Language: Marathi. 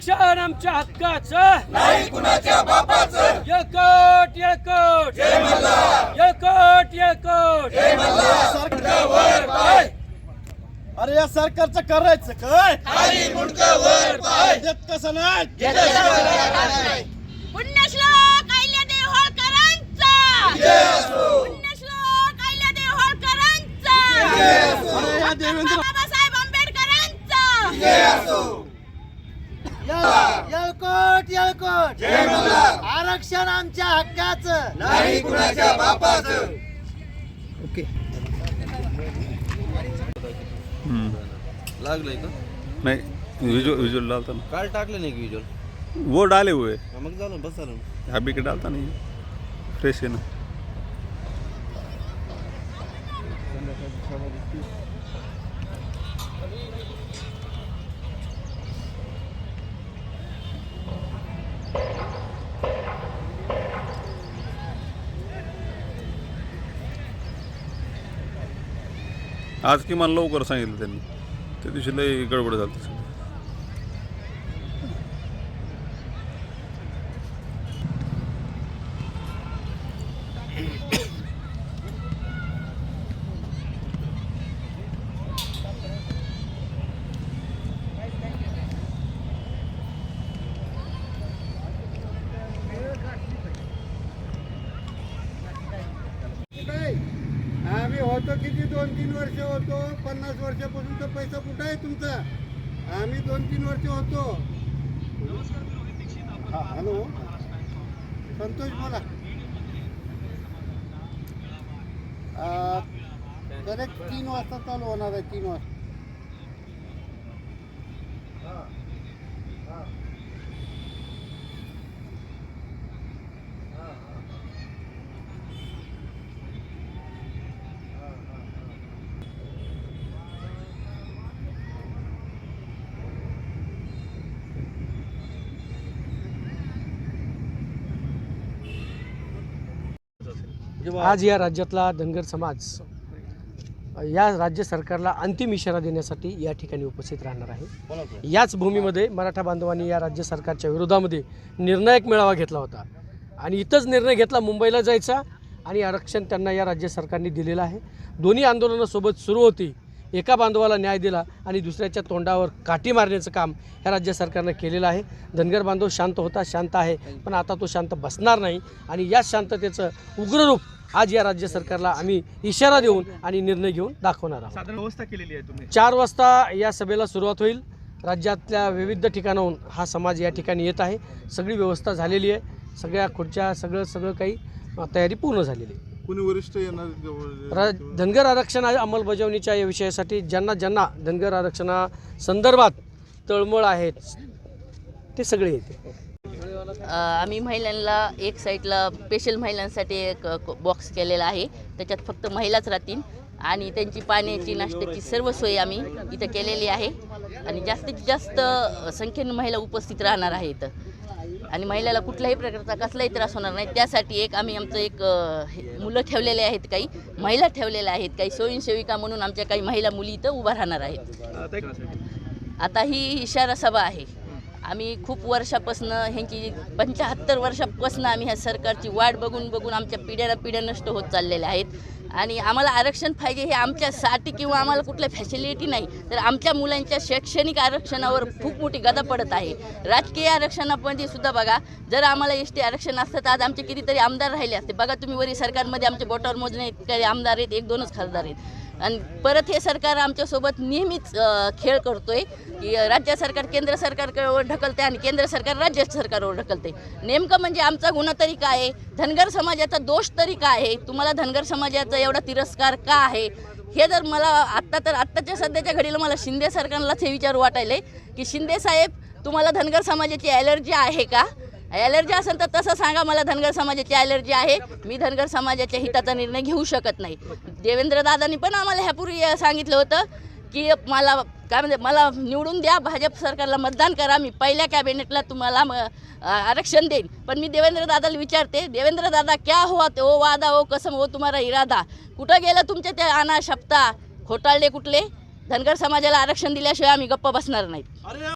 आरक्षण आमच्या हक्काचं. नाही कुणाच्या बापाचं. येळकोट येळकोट येळकोट येळकोट अरे या सरकारचं करायचं काय? देत कसं नाही? पुण्यश्लोक अहिल्यादेवी होळकरांचा. पुण्यश्लोक अहिल्यादेवी होळकरांचा. अरे या देवेंद्र बाबासाहेब आंबेडकरांचा. आरक्षण आमच्या हक्काचं. लागलंय का? नहीं विजुअल विजुअल डालता ना. काल टाकले नाही की विजुअल वो डाले हुए मग झालं बस झालं. अभी के डालता नहीं है. फ्रेश है ना. आज किमान लवकर सांगितलं त्यांनी. त्या दिवशी लई गडबड झाली सगळी आम्ही होतो किती? दोन तीन वर्ष होतो. पन्नास वर्षापासून तर पैसा कुठं आहे तुमचा? आम्ही दोन तीन वर्ष होतो. हा, हॅलो. संतोष बोला. करेक्ट तीन वाजता चालू होणार आहे तीन वाजता. आज या राज्यातला धनगर समाज या राज्य सरकारला अंतिम इशारा देण्यासाठी या ठिकाणी उपस्थित राहणार आहे. याच भूमीमध्ये मराठा बांधवांनी या राज्य सरकारच्या विरोधामध्ये निर्णायक मेळावा घेतला होता. आणि इथंच निर्णय घेतला मुंबईला जायचा आणि आरक्षण त्यांना या राज्य सरकारने दिलेलं आहे. दोन्ही आंदोलनं सोबत सुरू होती. एका बांधवाला न्याय दिला आणि दुसऱ्याच्या तोंडावर काठी मारण्याचं काम या राज्य सरकारनं केलेलं आहे. धनगर बांधव शांत होता शांत आहे पण आता तो शांत बसणार नाही आणि या शांततेचं उग्ररूप आज या राज्य सरकारला आम्ही इशारा देऊन आणि निर्णय घेऊन दाखवणार आहोत. साधारण व्यवस्था केलेली आहे तुम्ही. चार वाजता या सभेला सुरुवात होईल. राज्यातल्या विविध ठिकाणाहून हा समाज या ठिकाणी येत आहे. सगळी व्यवस्था झालेली आहे. सगळ्या खुर्च्या सगळं सगळं काही तयारी पूर्ण झालेली आहे. कुणी वरिष्ठ येणार रा धनगर आरक्षण अंमलबजावणीच्या या विषयासाठी ज्यांना ज्यांना धनगर आरक्षणा संदर्भात तळमळ आहेत ते सगळे येते अ, आम्ही महिलांना एक साईडला स्पेशल महिलांसाठी एक बॉक्स केलेला आहे. त्याच्यात फक्त महिलाच राहतील. आणि त्यांची पाण्याची नाश्त्याची सर्व सोय आम्ही इथं केलेली आहे. आणि जास्तीत जास्त संख्येने महिला उपस्थित राहणार आहे इथं आणि महिलाला कुठल्याही प्रकारचा कसलाही त्रास होणार नाही. त्यासाठी एक आम्ही आमचं एक मुलं ठेवलेले आहेत काही. महिला ठेवलेल्या आहेत काही. स्वयंसेविका म्हणून आमच्या काही महिला मुली इथं उभा राहणार आहेत. आता ही इशारा सभा आहे. आम्ही खूप वर्षापासनं ह्यांची पंच्याहत्तर वर्षापासून आम्ही ह्या सरकारची वाट बघून बघून आमच्या पिढ्याला पिढ्या नष्ट होत चाललेल्या आहेत. आणि आम्हाला आरक्षण पाहिजे हे आमच्यासाठी किंवा आम्हाला कुठल्या फॅसिलिटी नाही तर आमच्या मुलांच्या शैक्षणिक आरक्षणावर खूप मोठी गदा पडत आहे. राजकीय आरक्षणामध्ये सुद्धा बघा जर आम्हाला एस टी आरक्षण असतं तर आज आमचे कितीतरी आमदार राहिले असते. बघा तुम्ही वरी सरकारमध्ये आमच्या बोटावर मोजणे आमदार आहेत एक दोनच खासदार आहेत. आणि परत हे सरकार आमच्यासोबत नेहमीच खेळ खेळ आहे की राज्य सरकार केंद्र सरकारवर ढकलते आणि केंद्र सरकार राज्य सरकारवर ढकलते नेमकं म्हणजे आमचा गुन्हा तरी काय आहे? धनगर समाजाचा दोष तरी काय आहे? तुम्हाला धनगर समाजाचा एवढा तिरस्कार का आहे? हे जर मला आत्ता तर आत्ताच्या सध्याच्या घडीला मला शिंदे सरकारलाच हे विचार वाटायले की शिंदे साहेब तुम्हाला धनगर समाजाची ॲलर्जी आहे का? ॲलर्जी असेल तर तसं सांगा मला धनगर समाजाची ॲलर्जी आहे. मी धनगर समाजाच्या हिताचा निर्णय घेऊ शकत नाही. देवेंद्र दादांनी पण आम्हाला ह्यापूर्वी सांगितलं होतं की मला काय म्हणजे मला निवडून द्या भाजप सरकारला मतदान करा मी पहिल्या कॅबिनेटला तुम्हाला म- आरक्षण देईन. पण मी देवेंद्र दादाला विचारते देवेंद्र दादा क्या हुआ? ते ओ वादा ओ कसम ओ तुम्हाला इरादा. कुठं गेलं तुमच्या त्या अना शब्दा खोटाळले कुठले? धनगर समाजाला आरक्षण दिल्याशिवाय आम्ही गप्प बसणार नाहीत.